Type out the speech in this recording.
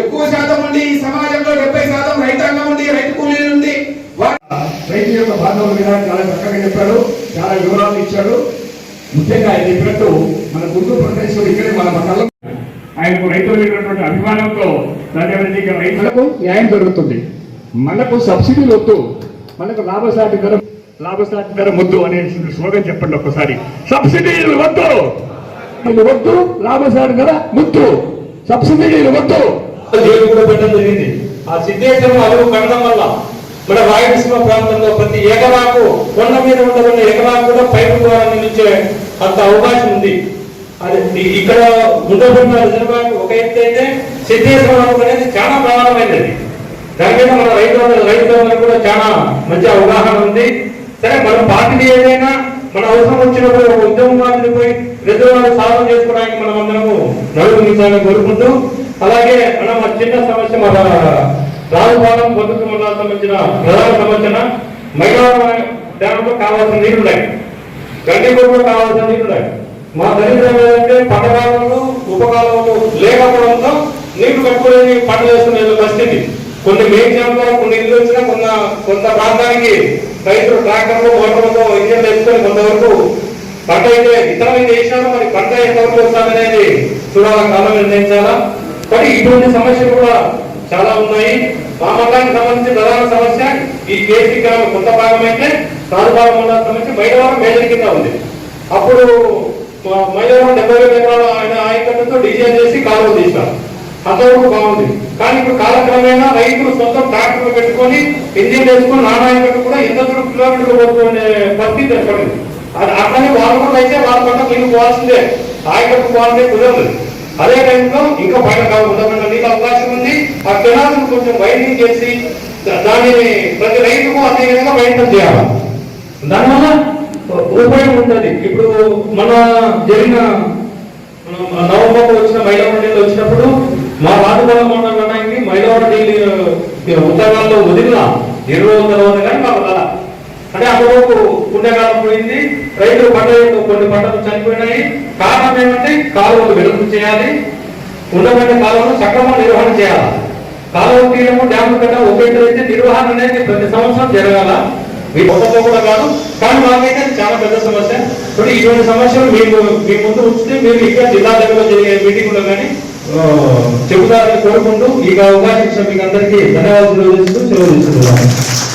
ఎక్కువ శాతం మంది ఈ సమాజంలో డెబ్బై శాతం రైతాంగం ఉంది రైతు కూలీలు ఉంది. రైతు యొక్క బాధల మీద చాలా చక్కగా చెప్పాడు చాలా వివరాలు ఇచ్చాడు ముఖ్యంగా ఆయన చెప్పినట్టు మన గుంటూరు ప్రదేశం ఇక్కడే మన మండలం ఆయనకు రైతుల మీద ఉన్నటువంటి అభిమానంతో రైతులకు న్యాయం జరుగుతుంది. మనకు సబ్సిడీలు వద్దు. మనకు లాభసాటి ధర లాభసాటి ధర ముద్దు అనే స్లోగన్ చెప్పండి ఒక్కసారి. సబ్సిడీలు వద్దు. వద్దు లాభసాటి ధర ముద్దు. సబ్సిడీలు వద్దు. దేవుడు కూడా పెట్టడం జరిగింది. ఆ సిద్ధేశ్వరం అదుపు కనడం వల్ల మన రాయలసీమ ప్రాంతంలో ప్రతి ఏకరాకు కొండ మీద ఉండబడిన ఏకరాకు కూడా పైపు ద్వారా నిలిచే అంత అవకాశం ఉంది. అది ఇక్కడ ఉండబడిన రిజర్వాయర్ ఒక ఎత్తు అయితే సిద్ధేశ్వరం అనేది చాలా ప్రధానమైనది. దాని మీద మన రైతుల రైతులందరూ కూడా చాలా మంచి అవగాహన ఉంది. సరే మన పార్టీ ఏదైనా మన అవసరం వచ్చినప్పుడు ఒక ఉద్యమం మాదిరి పోయి రిజర్వాయర్ సాధన చేసుకోవడానికి మనం అందరము నడుపునించాలని కోరుకుంటూ అలాగే మనం చిన్న సమస్య మన రాజభవనం పొద్దుకు మండలానికి సంబంధించిన ప్రధాన సమస్యన మహిళా డ్యాంలో కావాల్సిన నీళ్ళు ఉన్నాయి. గండిగూడలో కావాల్సిన నీళ్ళు ఉన్నాయి. మా దరిద్రం ఏంటంటే పంటకాలంలో ఉపకాలంలో లేకపోవడంతో నీళ్ళు కట్టుకునే పంట వేస్తున్న పరిస్థితి. కొన్ని మేఘాలలో కొన్ని ఇల్లు వచ్చినా కొంత కొంత ప్రాంతానికి రైతులు ట్రాక్టర్లు మోటార్లతో ఇంజన్ తెచ్చుకొని కొంతవరకు పంట అయితే ఇతరమైన వేసినారు మరి పంట ఎంతవరకు వస్తామనేది చూడాల కాలం నిర్ణయించాలా? కానీ ఇటువంటి సమస్యలు కూడా చాలా ఉన్నాయి. మా సంబంధించిన సంబంధించి ప్రధాన సమస్య ఈ కేసీ గ్రామ కొంత భాగం అయితే తారుభాగం ఉన్న సమస్య మైలవరం మేజర్ కింద ఉంది. అప్పుడు మైలవరం డెబ్బై వేల ఎకరాల ఆయన ఆయకట్టుతో డిజైన్ చేసి కాలువ తీశారు. అంతవరకు బాగుంది. కానీ ఇప్పుడు కాలక్రమేణా రైతులు సొంతం ట్రాక్టర్లు పెట్టుకొని ఇంజిన్ వేసుకొని నానాయకట్టు కూడా ఎంత కిలోమీటర్లు పోతునే పరిస్థితి ఏర్పడింది. అది వాళ్ళు కూడా అయితే వాళ్ళ పంట నీళ్ళు పోవాల్సిందే. ఆయకట్టు పోవాలంటే కుదరదు. అదే టైంలో ఇంకా పైన కాకుండా నీకు అవకాశం ఉంది. ఆ కెనాల్ కొంచెం వైడింగ్ చేసి దానిని ప్రతి రైతుకు అదే విధంగా ప్రయత్నం చేయాలి. దానివల్ల ఉపయోగం ఉంటుంది. ఇప్పుడు మన జరిగిన నవంబర్ వచ్చిన మైలవరం నీళ్ళు వచ్చినప్పుడు మా వాటుపల్ల మండలానికి మైలవరం నీళ్ళు ఉత్తరాల్లో వదిలిన ఇరవై రోజుల తర్వాత కానీ మాకు పుణ్యకాలం పోయింది. రైతులు పంట కొన్ని పంటలు చనిపోయినాయి. కారణం ఏమంటే కాలువలు విడుదల చేయాలి. ఉన్నటువంటి కాలువలు సక్రమంగా నిర్వహణ చేయాలి. కాలువ తీయడము డ్యాము కట్ట ఉపయోగించి నిర్వహణ అనేది ప్రతి సంవత్సరం జరగాల. మీ మొత్తంలో కూడా కాదు. కానీ మాకైతే చాలా పెద్ద సమస్య. ఇప్పుడు ఇటువంటి సమస్యలు మీకు మీ ముందు ఉంచితే మీరు ఇక్కడ జిల్లా లెవెల్లో జరిగే మీటింగ్లో కానీ చెబుతారని కోరుకుంటూ ఈ అవకాశం ఇచ్చిన మీకు అందరికీ ధన్యవాదాలు తెలియజేస్తూ సెలవు